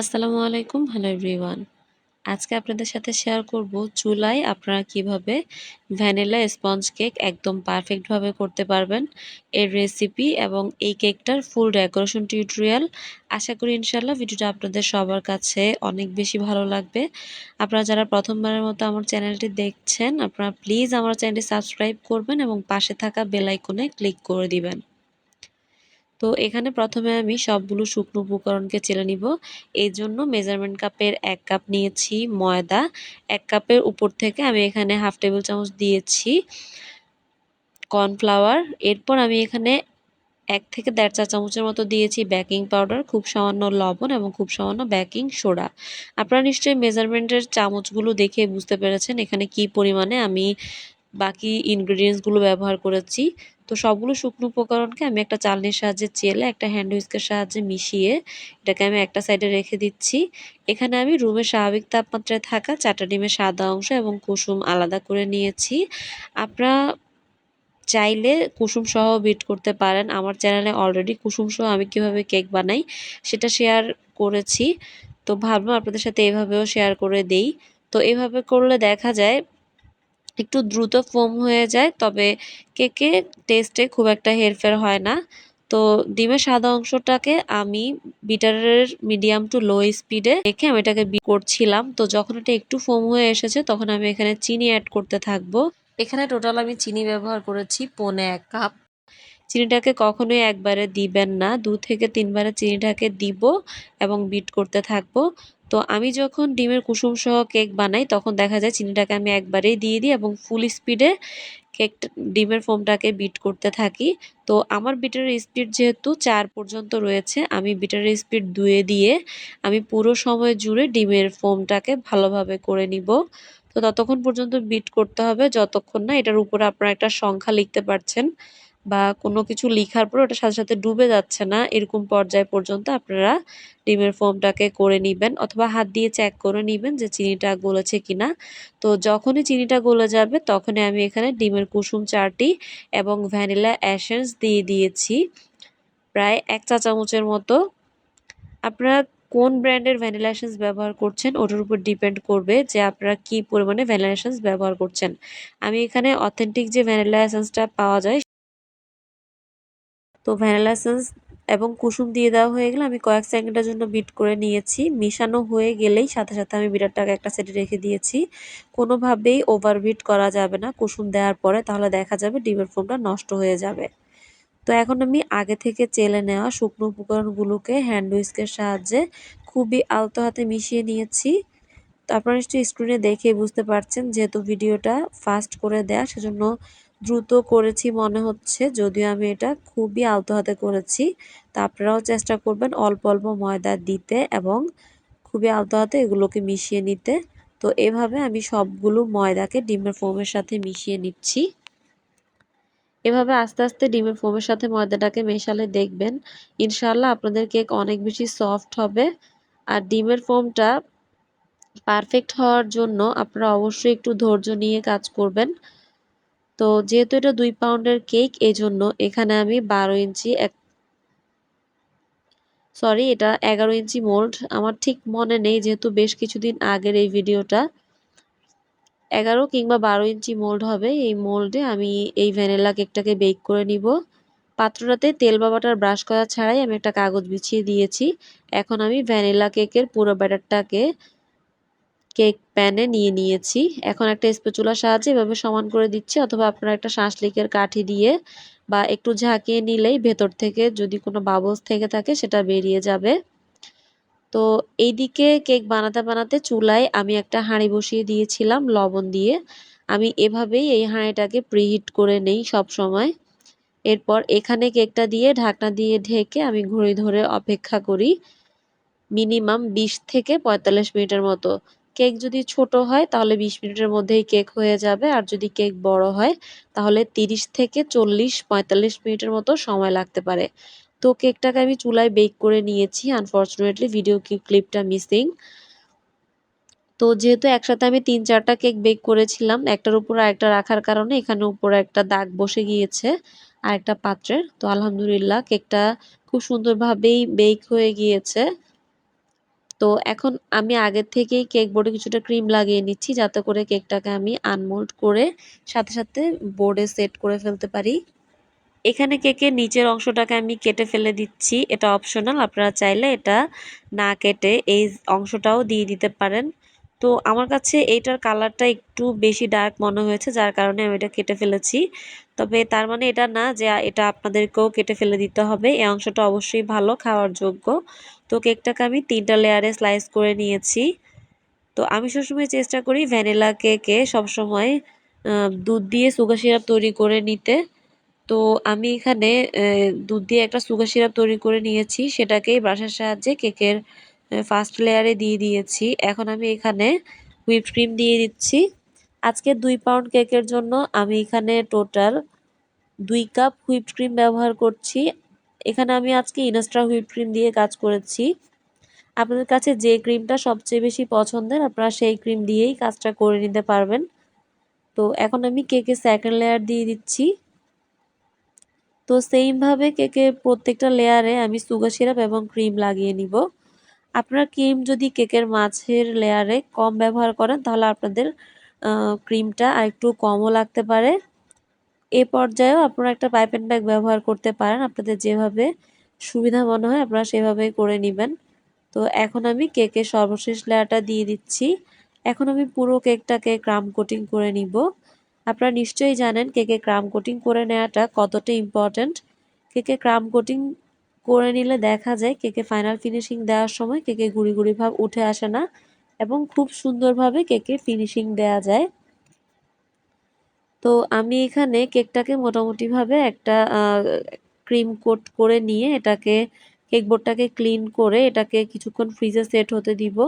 আসসালামু আলাইকুম। Hello everyone আজকে আপনাদের সাথে শেয়ার করব চুলায় আপনারা কীভাবে ভ্যানিলা স্পঞ্জ কেক একদম পারফেক্টভাবে করতে পারবেন। এর রেসিপি এবং এই কেকটার ফুল ডেকোরেশন টিউটোরিয়াল আশা করি ইনশাল্লাহ ভিডিওটা আপনাদের সবার কাছে অনেক বেশি ভালো লাগবে। আপনারা যারা প্রথমবারের মতো আমার চ্যানেলটি দেখছেন, আপনারা প্লিজ আমার চ্যানেলটি সাবস্ক্রাইব করবেন এবং পাশে থাকা বেল আইকনে ক্লিক করে দিবেন। তো এখানে প্রথমে আমি সবগুলো শুকনো উপকরণকে চেলে নিব। এই জন্য মেজারমেন্ট কাপের এক কাপ নিয়েছি ময়দা, এক কাপের উপর থেকে আমি এখানে হাফ টেবিল চামচ দিয়েছি কর্নফ্লাওয়ার। এরপর আমি এখানে এক থেকে দেড় চা চামচের মতো দিয়েছি বেকিং পাউডার, খুব সামান্য লবণ এবং খুব সামান্য বেকিং সোডা। আপনারা নিশ্চয়ই মেজারমেন্টের চামচগুলো দেখে বুঝতে পেরেছেন এখানে কি পরিমাণে আমি বাকি ইনগ্রিডিয়েন্টসগুলো ব্যবহার করেছি। তো সবগুলো শুকনো উপকরণকে আমি একটা চালনির সাহায্যে চেলে, একটা হ্যান্ড হুইস্কের সাহায্যে মিশিয়ে এটাকে আমি একটা সাইডে রেখে দিচ্ছি। এখানে আমি রুমের স্বাভাবিক তাপমাত্রায় থাকা চারটা ডিমের সাদা অংশ এবং কুসুম আলাদা করে নিয়েছি। আপনারা চাইলে কুসুম সহ বিট করতে পারেন। আমার চ্যানেলে অলরেডি কুসুম সহ আমি কীভাবে কেক বানাই সেটা শেয়ার করেছি। তো ভাবলাম আপনাদের সাথে এভাবেও শেয়ার করে দেই। তো এভাবে করলে দেখা যায় একটু দ্রুত ফোম হয়ে যায়, তবে কেকে টেস্টে খুব একটা হেরফের হয় না। তো ডিমের সাদা অংশটাকে আমি বিটারের মিডিয়াম টু লো স্পিডে রেখে আমি এটাকে বি করছিলাম। তো যখন এটা একটু ফোম হয়ে এসেছে, তখন আমি এখানে চিনি অ্যাড করতে থাকব। এখানে টোটাল আমি চিনি ব্যবহার করেছি পনে এক কাপ চিনিটাকে কখনোই একবারে দিবেন না, দু থেকে তিনবারে চিনিটাকে দিব এবং বিট করতে থাকব। তো আমি যখন ডিমের কুসুম সহ কেক বানাই, তখন দেখা যায় চিনিটাকে আমি একবারেই দিয়ে দিই এবং ফুল স্পিডে কেক ডিমের ফোমটাকে বিট করতে থাকি। তো আমার বিটারের স্পিড যেহেতু চার পর্যন্ত রয়েছে, আমি বিটারের স্পিড দুয়ে দিয়ে আমি পুরো সময় জুড়ে ডিমের ফোমটাকে ভালোভাবে করে নিব। তো ততক্ষণ পর্যন্ত বিট করতে হবে, যতক্ষণ না এটার উপরে আপনারা একটা সংখ্যা লিখতে পারছেন। বা কোনো কিছু লিখার পর ওটা সাথে সাথে ডুবে যাচ্ছে না, এরকম পর্যায় পর্যন্ত আপনারা ডিমের ফোমটাকে করে নেবেন অথবা হাত দিয়ে চেক করে নেবেন যে চিনিটা গলেছে কিনা। তো যখনই চিনিটা গলে যাবে তখনই আমি এখানে ডিমের কুসুম চারটি এবং ভ্যানিলা অ্যাসেন্স দিয়ে দিয়েছি। প্রায় এক চা চামচের মতো। আপনারা কোন ব্র্যান্ডের ভ্যানিলা এসেন্স ব্যবহার করছেন ওটার উপর ডিপেন্ড করবে যে আপনারা কি পরিমাণে ভ্যানিলা এসেন্স ব্যবহার করছেন। আমি এখানে অথেন্টিক যে ভ্যানিলা এসেন্সটা পাওয়া যায় তো ভ্যানিলা এসেন্স এবং কুসুম দিয়ে দেওয়া হয়ে গেলে আমি কয়েক সেকেন্ডের জন্য বিট করে নিয়েছি। মিশানো হয়ে গেলেই সাথে সাথে আমি বিটারটাকে একটা সাইডে রেখে দিয়েছি। কোনোভাবেই ওভারবিট করা যাবে না কুসুম দেওয়ার পরে, তাহলে দেখা যাবে ডিমের ফোমটা নষ্ট হয়ে যাবে। তো এখন আমি আগে থেকে চেলে নেওয়া শুকনো উপকরণগুলোকে হ্যান্ড উইস্কের সাহায্যে খুবই আলতো হাতে মিশিয়ে নিয়েছি। তো আপনারা নিশ্চয়ই স্ক্রিনে দেখে বুঝতে পারছেন যেহেতু ভিডিওটা ফাস্ট করে দেয়া, সেজন্য দ্রুত করেছি মনে হচ্ছে। যদিও আমি এটা খুবই আলতো হাতে করেছি, তা আপনারাও চেষ্টা করবেন অল্প অল্প ময়দা দিতে এবং খুবই আলতো হাতে এগুলোকে মিশিয়ে নিতে। তো এভাবে আমি সবগুলো ময়দাকে ডিমের ফোমের সাথে মিশিয়ে নিচ্ছি। এভাবে আস্তে আস্তে ডিমের ফোমের সাথে ময়দাটাকে মেশালে দেখবেন ইনশাল্লাহ আপনাদের কেক অনেক বেশি সফট হবে। আর ডিমের ফোমটা পারফেক্ট হওয়ার জন্য আপনারা অবশ্যই একটু ধৈর্য নিয়ে কাজ করবেন। তো যেহেতু এটা দুই পাউন্ডের কেক এই জন্য এখানে আমি বারো ইঞ্চি এক সরি, এটা এগারো ইঞ্চি মোল্ড। আমার ঠিক মনে নেই যেহেতু বেশ কিছুদিন আগের এই ভিডিওটা। এগারো কিংবা বারো ইঞ্চি মোল্ড হবে। এই মোল্ডে আমি এই ভ্যানিলা কেকটাকে বেক করে নিব। পাত্রটাতে তেল বা বাটার ব্রাশ করা ছাড়াই আমি একটা কাগজ বিছিয়ে দিয়েছি। এখন আমি ভ্যানিলা কেকের পুরো ব্যাটারটাকে কেক প্যানে নিয়ে নিয়েছি। এখন একটা স্পেচুলার সাহায্যে এভাবে সমান করে দিচ্ছি, অথবা আপনারা একটা শাঁসলিকের কাঠি দিয়ে বা একটু ঝাঁকিয়ে নিলেই ভেতর থেকে যদি কোনো বাবলস থেকে থাকে সেটা বেরিয়ে যাবে। তো এইদিকে কেক বানাতে বানাতে চুলায় আমি একটা হাঁড়ি বসিয়ে দিয়েছিলাম লবণ দিয়ে। আমি এভাবেই এই হাঁড়িটাকে প্রিহিট করে নেই সব সময়। এরপর এখানে কেকটা দিয়ে ঢাকনা দিয়ে ঢেকে আমি ঘড়ি ধরে অপেক্ষা করি। মিনিমাম বিশ থেকে পঁয়তাল্লিশ মিনিটের মতো। কেক যদি ছোট হয়, তাহলে বিশ মিনিটের মধ্যেই কেক হয়ে যাবে। আর যদি কেক বড় হয়, তাহলে তিরিশ থেকে চল্লিশ, পঁয়তাল্লিশ মিনিটের মতো সময় লাগতে পারে। তো কেকটাকে আমি চুলায় বেক করে নিয়েছি। আনফর্চুনেটলি ভিডিও ক্লিপটা মিসিং তো যেহেতু একসাথে আমি তিন, চারটা কেক বেক করেছিলাম, একটার উপর আরেকটা রাখার কারণে এখানে উপরে একটা দাগ বসে গিয়েছে আর একটা পাত্রের। তো আলহামদুলিল্লাহ, কেকটা খুব সুন্দরভাবেই বেক হয়ে গিয়েছে। তো এখন আমি আগের থেকেই কেক বোর্ডে কিছুটা ক্রিম লাগিয়ে নিচ্ছি, যাতে করে কেকটাকে আমি আনমোল্ড করে সাথে সাথে বোর্ডে সেট করে ফেলতে পারি। এখানে কেকের নিচের অংশটাকে আমি কেটে ফেলে দিচ্ছি, এটা অপশনাল আপনারা চাইলে এটা না কেটে এই অংশটাও দিয়ে দিতে পারেন। তো আমার কাছে এইটার কালারটা একটু বেশি ডার্ক মনে হয়েছে, যার কারণে আমি এটা কেটে ফেলেছি। তবে তার মানে এটা না যে এটা আপনাদেরকেও কেটে ফেলে দিতে হবে, এই অংশটা অবশ্যই ভালো, খাওয়ার যোগ্য। তো কেকটাকে আমি তিনটা লেয়ারে স্লাইস করে নিয়েছি। তো আমি সবসময় চেষ্টা করি ভ্যানিলা কেকে সবসময় দুধ দিয়ে সুগার সিরাপ তৈরি করে নিতে। তো আমি এখানে দুধ দিয়ে একটা সুগার সিরাপ তৈরি করে নিয়েছি, সেটাকেই ব্রাশের সাহায্যে কেকের ফার্স্ট লেয়ারে দিয়ে দিয়েছি। এখন আমি এখানে হুইপ ক্রিম দিয়ে দিচ্ছি। আজকে দুই পাউন্ড কেকের জন্য আমি এখানে টোটাল দুই কাপ হুইপ ক্রিম ব্যবহার করছি। এখানে আমি আজকে ইনস্ট্রা হুইপ ক্রিম দিয়ে কাজ করেছি। আপনাদের কাছে যে ক্রিমটা সবচেয়ে বেশি পছন্দের, আপনারা সেই ক্রিম দিয়েই কাজটা করে নিতে পারবেন। তো এখন আমি কেকের সেকেন্ড লেয়ার দিয়ে দিচ্ছি। তো সেইমভাবে কেকের প্রত্যেকটা লেয়ারে আমি সুগার সিরাপ এবং ক্রিম লাগিয়ে নিব। আপনারা ক্রিম যদি কেকের মাছের লেয়ারে কম ব্যবহার করেন, তাহলে আপনাদের ক্রিমটা আর একটু কমও লাগতে পারে। এ পর্যায়েও আপনারা একটা পাইপ অ্যান্ড ব্যাগ ব্যবহার করতে পারেন। আপনাদের যেভাবে সুবিধা মনে হয় আপনারা সেভাবেই করে নেবেন। তো এখন আমি কেকের সর্বশেষ লেয়ারটা দিয়ে দিচ্ছি। এখন আমি পুরো কেকটাকে ক্রাম কোটিং করে নিব। আপনারা নিশ্চয়ই জানেন কেকে ক্রাম কোটিং করে নেওয়াটা কতটা ইম্পর্ট্যান্ট কেকে ক্রাম কোটিং করে নিলে দেখা যায় কেকে ফাইনাল ফিনিশিং দেওয়ার সময় কেকে গুড়ি গুড়ি ভাব উঠে আসে না এবং খুব সুন্দরভাবে কেকে ফিনিশিং দেয়া যায়। তো আমি এখানে কেকটাকে মোটামুটিভাবে একটা ক্রিম কোট করে নিয়ে এটাকে, কেক বোর্ডটাকে ক্লিন করে এটাকে কিছুক্ষণ ফ্রিজে সেট হতে দিব।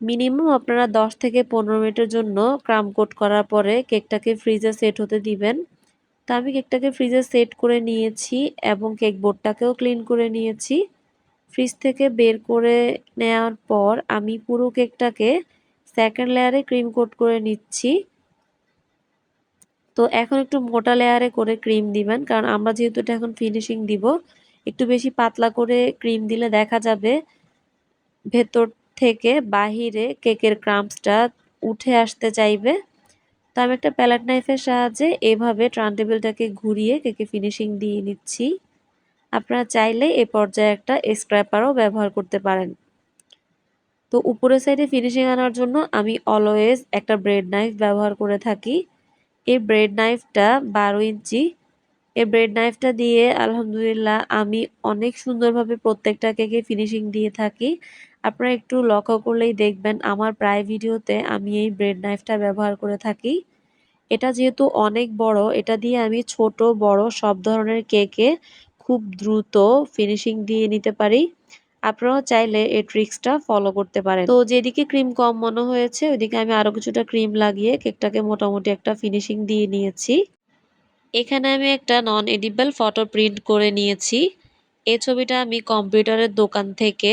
মিনিমাম আপনারা 10 থেকে পনেরো মিনিটের জন্য ক্রাম কোট করার পরে কেকটাকে ফ্রিজে সেট হতে দিবেন। তো আমি কেকটাকে ফ্রিজে সেট করে নিয়েছি এবং কেক বোর্ডটাকেও ক্লিন করে নিয়েছি। ফ্রিজ থেকে বের করে নেওয়ার পর আমি পুরো কেকটাকে সেকেন্ড লেয়ারে ক্রিম কোট করে নিচ্ছি। তো এখন একটু মোটা লেয়ারে করে ক্রিম দিবেন, কারণ আমরা যেহেতু এটা এখন ফিনিশিং দিব, একটু বেশি পাতলা করে ক্রিম দিলে দেখা যাবে ভেতর থেকে বাহিরে কেকের ক্রাম্পসটা উঠে আসতে চাইবে। তো আমি একটা প্যালেট নাইফের সাহায্যে এভাবে ট্রান টেবিলটাকে ঘুরিয়ে কেকে ফিনিশিং দিয়ে নিচ্ছি। আপনারা চাইলে এ পর্যায়ে একটা স্ক্র্যাপারও ব্যবহার করতে পারেন। তো উপরের সাইডে ফিনিশিং আনার জন্য আমি অলওয়েজ একটা ব্রেড নাইফ ব্যবহার করে থাকি। এই ব্রেড নাইফটা বারো ইঞ্চি। এই ব্রেড নাইফটা দিয়ে আলহামদুলিল্লাহ আমি অনেক সুন্দরভাবে প্রত্যেকটা কেকে ফিনিশিং দিয়ে থাকি। আপনারা একটু লক্ষ্য করলেই দেখবেন আমার প্রায় ভিডিওতে আমি এই ব্রেড নাইফটা ব্যবহার করে থাকি। এটা যেহেতু অনেক বড়, এটা দিয়ে আমি ছোট, বড় সব ধরনের কেকে খুব দ্রুত ফিনিশিং দিয়ে নিতে পারি। আপনারাও চাইলে এই ট্রিক্সটা ফলো করতে পারেন। তো যেদিকে ক্রিম কম মনে হয়েছে, ওইদিকে আমি আরও কিছুটা ক্রিম লাগিয়ে কেকটাকে মোটামুটি একটা ফিনিশিং দিয়ে নিয়েছি। এখানে আমি একটা নন এডিবল ফটো প্রিন্ট করে নিয়েছি। এই ছবিটা আমি কম্পিউটারের দোকান থেকে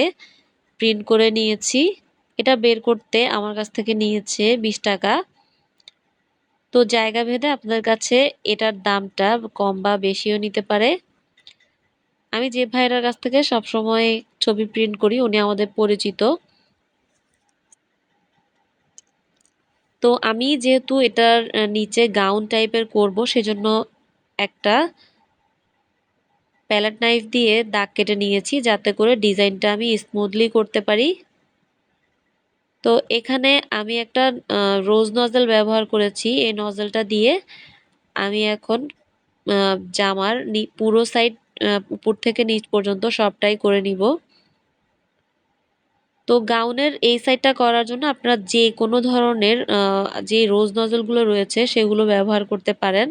প্রিন্ট করে নিয়েছি। এটা বের করতে আমার কাছ থেকে নিয়েছে বিশ টাকা। তো জায়গা ভেদে আপনাদের কাছে এটার দামটা কম বা বেশিও নিতে পারে। আমি যে ভাইরার কাছ থেকে সব সময় ছবি প্রিন্ট করি, উনি আমাদের পরিচিত। তো আমি যেহেতু এটার নিচে গাউন টাইপের করব, সেজন্য একটা প্যালেট নাইফ দিয়ে দাগ কেটে নিয়েছি, যাতে করে ডিজাইনটা আমি স্মুথলি করতে পারি। তো এখানে আমি একটা রোজ নজেল ব্যবহার করেছি। এই নজেলটা দিয়ে আমি এখন জামার পুরো সাইড উপর থেকে নিচ পর্যন্ত সবটাই করে নিব। তো গাউনের এই সাইডটা করার জন্য আপনারা যে কোনো ধরনের যে রোজ নজলগুলো রয়েছে সেগুলো ব্যবহার করতে পারেন।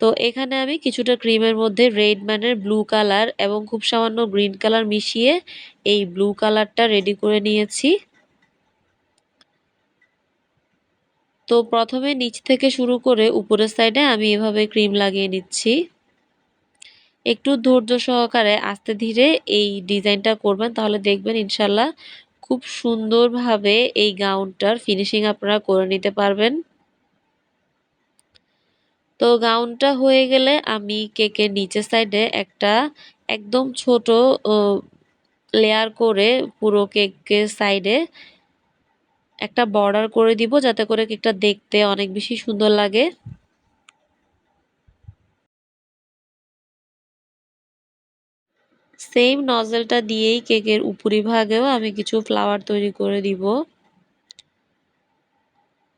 তো এখানে আমি কিছুটা ক্রিমের মধ্যে রেড ম্যানের ব্লু কালার এবং খুব সামান্য গ্রিন কালার মিশিয়ে এই ব্লু কালারটা রেডি করে নিয়েছি। তো প্রথমে নিচ থেকে শুরু করে উপরের সাইডে আমি এভাবে ক্রিম লাগিয়ে নিচ্ছি। একটু ধৈর্য সহকারে আস্তে ধীরে এই ডিজাইনটা করবেন, তাহলে দেখবেন ইনশাল্লাহ খুব সুন্দরভাবে এই গাউনটার ফিনিশিং আপনারা করে নিতে পারবেন। তো গাউনটা হয়ে গেলে আমি কেকের নিচের সাইডে একটা একদম ছোট লেয়ার করে পুরো কেকের সাইডে একটা বর্ডার করে দিব, যাতে করে কেকটা দেখতে অনেক বেশি সুন্দর লাগে। সেম নজেলটা দিয়েই কেকের উপরিভাগেও আমি কিছু ফ্লাওয়ার তৈরি করে দিব।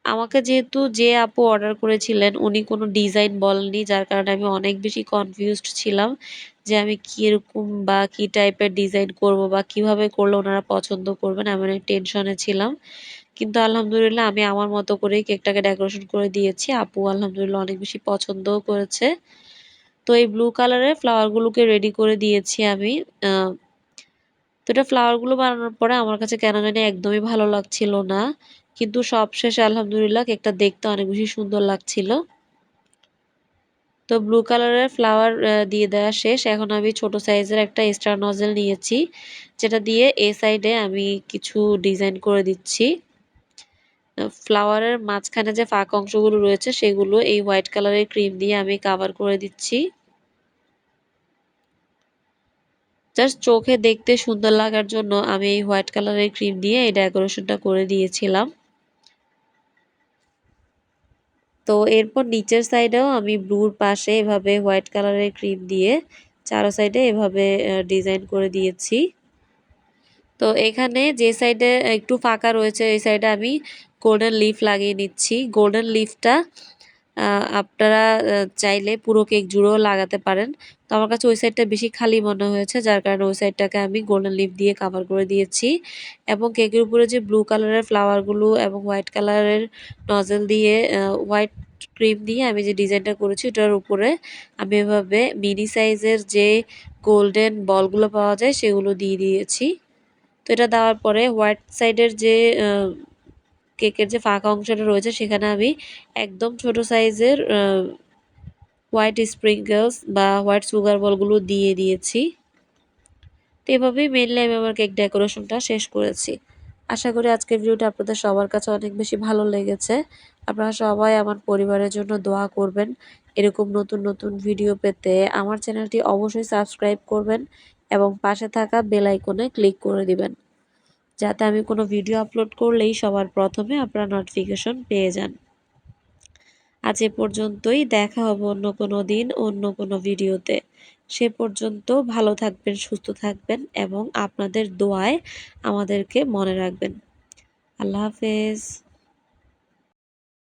আমাকে যেহেতু যে আপু অর্ডার করেছিলেন, উনি কোনো ডিজাইন বলেননি, যার কারণে আমি অনেক বেশি কনফিউজড ছিলাম যে আমি কীরকম বা কি টাইপের ডিজাইন করব বা কীভাবে করলে ওনারা পছন্দ করবেন, আমি অনেক টেনশনে ছিলাম। কিন্তু আলহামদুলিল্লাহ আমি আমার মতো করেই কেকটাকে ডেকোরেশন করে দিয়েছি। আপু আলহামদুলিল্লাহ অনেক বেশি পছন্দও করেছে। তো এই ব্লু কালারের ফ্লাওয়ারগুলোকে রেডি করে দিয়েছি আমি তো এটা ফ্লাওয়ারগুলো বানানোর পরে আমার কাছে কেন জানি একদমই ভালো লাগছিল না, কিন্তু সবশেষে আলহামদুলিল্লাহ কেকটা দেখতে অনেক বেশি সুন্দর লাগছিল। তো ব্লু কালারের ফ্লাওয়ার দিয়ে দেওয়া শেষ, এখন আমি ছোট সাইজের একটা স্টার নজেল নিয়েছি, যেটা দিয়ে এ সাইডে আমি কিছু ডিজাইন করে দিচ্ছি। ফ্লাওয়ারের মাঝখানে যে ফাঁক অংশগুলো রয়েছে, সেগুলো এই হোয়াইট কালারের ক্রিম দিয়ে আমি কাভার করে দিচ্ছি। জাস্ট চোখে দেখতে সুন্দর লাগার জন্য আমি এই হোয়াইট কালারের ক্রিম দিয়ে এই ডেকোরেশনটা করে দিয়েছিলাম। তো এরপর নিচের সাইডেও আমি ব্লুর পাশে এভাবে হোয়াইট কালারের ক্রিম দিয়ে চারো সাইডে এভাবে ডিজাইন করে দিয়েছি। তো এখানে যে সাইডে একটু ফাঁকা রয়েছে, এই সাইডে আমি গোল্ডেন লিফ লাগিয়ে নিচ্ছি গোল্ডেন লিফটা আপনারা চাইলে পুরো কেক জুড়েও লাগাতে পারেন। তো আমার কাছে ওই সাইডটা বেশি খালি মনে হয়েছে, যার কারণে ওই সাইডটাকে আমি গোল্ডেন লিফ দিয়ে কাভার করে দিয়েছি। এবং কেকের উপরে যে ব্লু কালারের ফ্লাওয়ারগুলো এবং হোয়াইট কালারের নজেল দিয়ে হোয়াইট ক্রিম দিয়ে আমি যে ডিজাইনটা করেছি, ওটার উপরে আমি এভাবে মিনি সাইজের যে গোল্ডেন বলগুলো পাওয়া যায়, সেগুলো দিয়ে দিয়েছি। তো এটা দেওয়ার পরে হোয়াইট সাইডের যে কেকের যে ফাঁকা অংশটা রয়েছে, সেখানে আমি একদম ছোট সাইজের হোয়াইট স্প্রিঙ্গলস বা হোয়াইট সুগার বলগুলো দিয়ে দিয়েছি। তো এভাবেই মেনলি আমি আমার কেক ডেকোরেশনটা শেষ করেছি। আশা করি আজকের ভিডিওটা আপনাদের সবার কাছে অনেক বেশি ভালো লেগেছে। আপনারা সবাই আমার পরিবারের জন্য দোয়া করবেন। এরকম নতুন নতুন ভিডিও পেতে আমার চ্যানেলটি অবশ্যই সাবস্ক্রাইব করবেন এবং পাশে থাকা বেল আইকনে ক্লিক করে দিবেন। যাতে আমি কোনো ভিডিও আপলোড করলেই সবার প্রথমে আপনারা নোটিফিকেশন পেয়ে যান। আজ এ পর্যন্তই, দেখা হবে অন্য কোনো দিন, অন্য কোনো ভিডিওতে। সে পর্যন্ত ভালো থাকবেন, সুস্থ থাকবেন এবং আপনাদের দোয়ায় আমাদেরকে মনে রাখবেন। আল্লাহ হাফেজ।